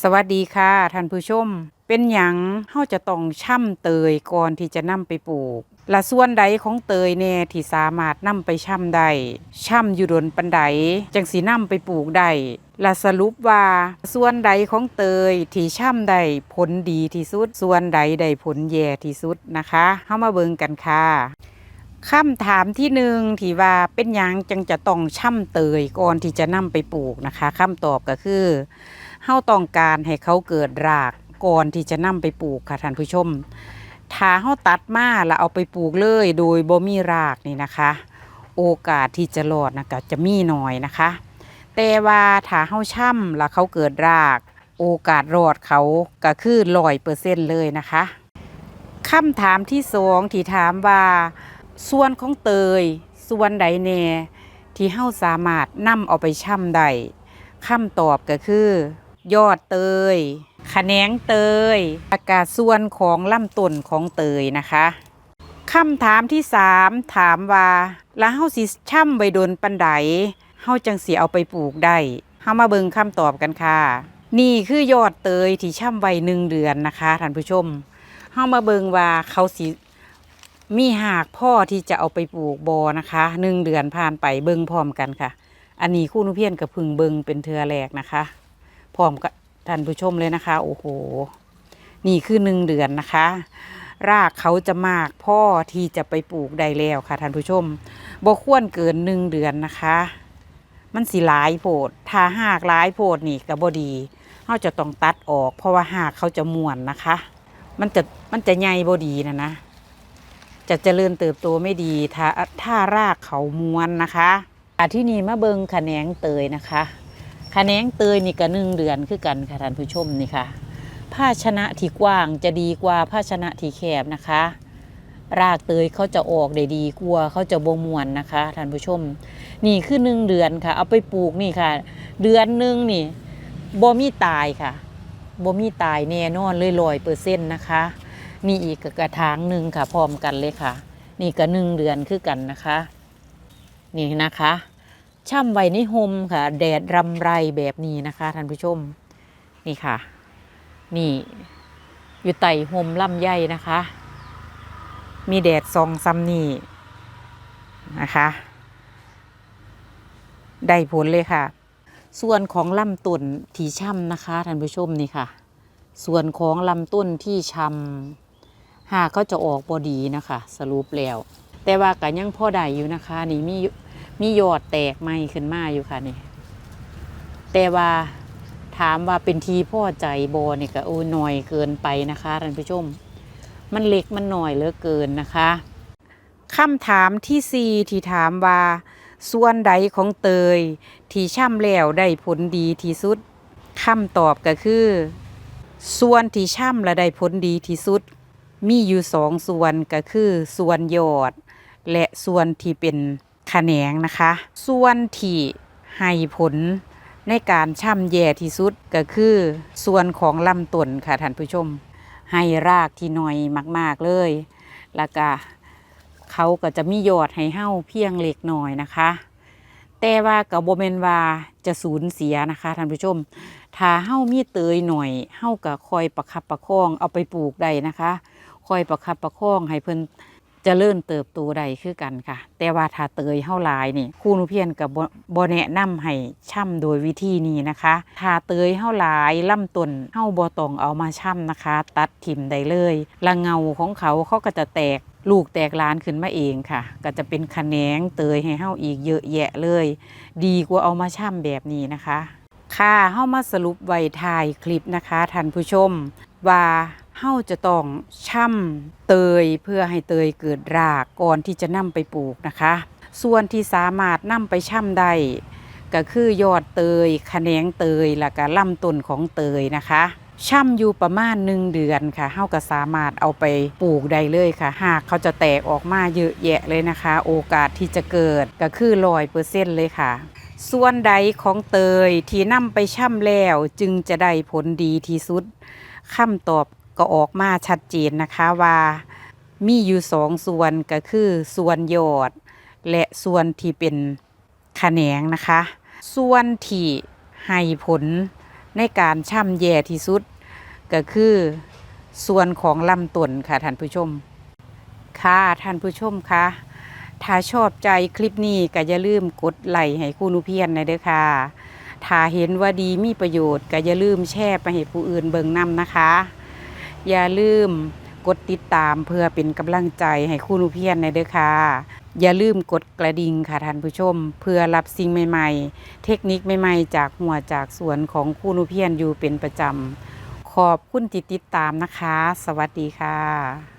สวัสดีค่ะท่านผู้ชม เป็นหยังเฮาจะต้องช่ำเตยก่อนที่จะนำไปปลูกละส่วนใดของเตยแน่ที่สามารถนำไปช่ำได้ช่ำอยู่ดนปันใดจังสีนำไปปลูกได้ละสรุปว่าส่วนใดของเตยที่ช่ำได้ผลดีที่สุด ส่วนใดได้ผลแย่ที่สุดนะคะเฮามาเบิ่งกันค่ะคำถามที่หนึ่งที่ว่าเป็นหยังจังจะต้องช่ำเตยก่อนที่จะนำไปปลูกนะคะคำตอบก็คือ เฮาต้องการให้เขาเกิดรากก่อนที่จะนำไปปลูกค่ะท่านผู้ชม ถ้าเฮาตัดมาแล้วเอาไปปลูกเลยโดยบ่มีรากนี่นะคะ โอกาสที่จะรอดนะก็จะมีน้อยนะคะ แต่ว่าถ้าเฮาช่ำแล้วเขาเกิดราก โอกาสรอดเขาก็คือร้อยเปอร์เซ็นต์เลยนะคะคำถามที่สองที่ถามว่า ส่วนของเตย ส่วนใดแน่ที่เฮาสามารถนำเอาไปช่ำได้คำตอบก็คือ ยอดเตยขแขนงเตยอากาศส่วนของลำต้นของเตยนะคะคำถามที่สามถามว่าแล้วเฮาสิช่ำไว้โดนปันใดเฮาจังสิเอาไปปลูกได้เฮามาเบิ่งคำตอบกันค่ะ นี่คือยอดเตยที่ช่ำไว้หนึ่งเดือนนะคะท่านผู้ชมเฮามาเบิ่งว่าเขาสิมีหากพ่อที่จะเอาไปปลูกบอนะคะหนึ่งเดือนผ่านไปเบิ่งพร้อมกันค่ะ อันนี้คู่นุเพียนกับพึ่งเบิงเป็นเทือแรกนะคะ พร้อมกับท่านผู้ชมเลยนะคะ โอ้โห นี่คือหนึ่งเดือนนะคะ รากเขาจะมากพ่อที่จะไปปลูกได้แล้วค่ะท่านผู้ชมบ่ควรเกินหนึ่งเดือนนะคะ มันสิหลายโพดถ้าหากหลายโพดนี่ก็บ่ดีเราจะต้องตัดออก เพราะว่าหากเขาจะม่วนนะคะ มันจะมันจะใหญ่บ่ดีนะนะจะเจริญเติบโตไม่ดีถ้าถ้ารากเขาม้วนนะคะอาที่นี่มาเบิงขแขนงเตยนะคะ ขะแนงเตยนี่ก็หนึ่งเดือนคือกันค่ะท่านผู้ชมนี่ค่ะ ภาชนะที่กว้างจะดีกว่าภาชนะที่แคบนะคะ รากเตยเขาจะออกได้ดีกว่าเขาจะบมวนนะคะท่านผู้ชม นี่คือหนึ่งเดือนค่ะ เอาไปปลูกนี่ค่ะ เดือนหนึ่งนี่บ่มีตายค่ะบ่มีตายแน่นอนเลยร้อยเปอร์เซ็นต์นะคะนี่อีกกระถางหนึ่งค่ะพร้อมกันเลยค่ะ นี่ก็หนึ่งเดือนคือกันนะคะ นี่นะคะ ช่ำไว้ในโฮมค่ะ แดดรำไรแบบนี้นะคะท่านผู้ชม นี่ค่ะ นี่ อยู่ไต่โฮมลำไยนะคะ มีแดดซองซำนี่นะคะ ได้ผลเลยค่ะ ส่วนของลำต้นที่ช่ำนะคะท่านผู้ชมนี่ค่ะ ส่วนของลำต้นที่ช่ำหากเขาจะออกบอดีนะคะ สรุปแล้ว แต่ว่าก็ยังพ่อได้อยู่นะคะ นี่มี มียอดแตกใหม่ขึ้นมาอยู่ค่ะนี่แต่ว่าถามว่าเป็นทีพ่อใจบอนี่ก็โอ้หน่อยเกินไปนะคะท่านผู้ชม มันเล็กมันหน่อยเหลือเกินนะคะคำถามที่สี่ที่ถามว่า ส่วนใดของเตย ที่ช่ำแล้วได้ผลดีที่สุดคำตอบก็คือ ส่วนที่ช่ำและได้ผลดีที่สุด มีอยู่สองส่วนก็คือ ส่วนยอด และส่วนที่เป็น ขะแขนงนะคะ ส่วนที่ให้ผลในการช่ำแย่ที่สุดก็คือ ส่วนของลำต้นค่ะท่านผู้ชม ให้รากที่หน่อยมาก ๆเลย แล้วก็เขาก็จะมียอดให้เห่าเพียงเล็กน้อยนะคะ แต่ว่ากับโบเมนวาจะสูญเสียนะคะท่านผู้ชม ถ้าเฮ้ามีเตยหน่อยเฮ้าก็คอยประคับประคองเอาไปปลูกได้นะคะ คอยประคับประคองให้เพิ่น จเริญเติบโตได้คือกันค่ะ แต่ว่าถ้าเตยเฮาลายนี่ครูนุเพียนกับบ่แนะนำให้ช่ำโดยวิธีนี้นะคะถ้าเตยเฮาลายลำต้นเฮาบ่ต้องเอามาช่ำนะคะ ตัดถิ่มได้เลยละเงาของเขาเขาก็จะแตกลูกแตกลานขึ้นมาเองค่ะ ก็จะเป็นขแขนงเตยให้เฮาอีกเยอะแยะเลย ดีกว่าเอามาช่ำแบบนี้นะคะ ค่ะเฮามาสรุปไว้ถ่ายคลิปนะคะท่านผู้ชมว่า เฮ้าจะต้องช่ำเตยเพื่อให้เตยเกิดรากก่อนที่จะนำไปปลูกนะคะ ส่วนที่สามารถนำไปช่ำได้ก็คือยอดเตยขแขนงเตยแล้วก็ลำต้นของเตยนะคะช่ำอยู่ประมาณหนึ่งเดือนค่ะเฮาก็สามารถเอาไปปลูกได้เลยค่ะ หากเขาจะแตกออกมาเยอะแยะเลยนะคะ โอกาสที่จะเกิดก็คือร้อยเปอร์เซ็นต์เลยค่ะ ส่วนใดของเตยที่นำไปช่ำแล้วจึงจะได้ผลดีที่สุดคำตอบ ก็ออกมาชัดเจนนะคะว่ามีอยู่สองส่วนก็คือส่วนยอด และส่วนที่เป็นขแขนงนะคะ ส่วนที่ให้ผลในการช่ำแย่ที่สุด ก็คือส่วนของลำต้นค่ะท่านผู้ชม ค่ะท่านผู้ชมคะถ้าชอบใจคลิปนี้ก็อย่าลืมกดไลค์ให้คู่นุเพียนนะเด้อค่ะ ถ้าเห็นว่าดีมีประโยชน์ก็อย่าลืมแชร์ไปให้ผู้อื่นเบิ่งนํนะคะ อย่าลืมกดติดตามเพื่อเป็นกำลังใจให้คู่นุเพียนในเด้อค่ะ อย่าลืมกดกระดิ่งค่ะท่านผู้ชม เพื่อรับสิ่งใหม่ๆ เทคนิคใหม่ๆ จากหัวจากสวนของคู่นุเพียนอยู่เป็นประจำขอบคุณที่ติดตามนะคะ สวัสดีค่ะ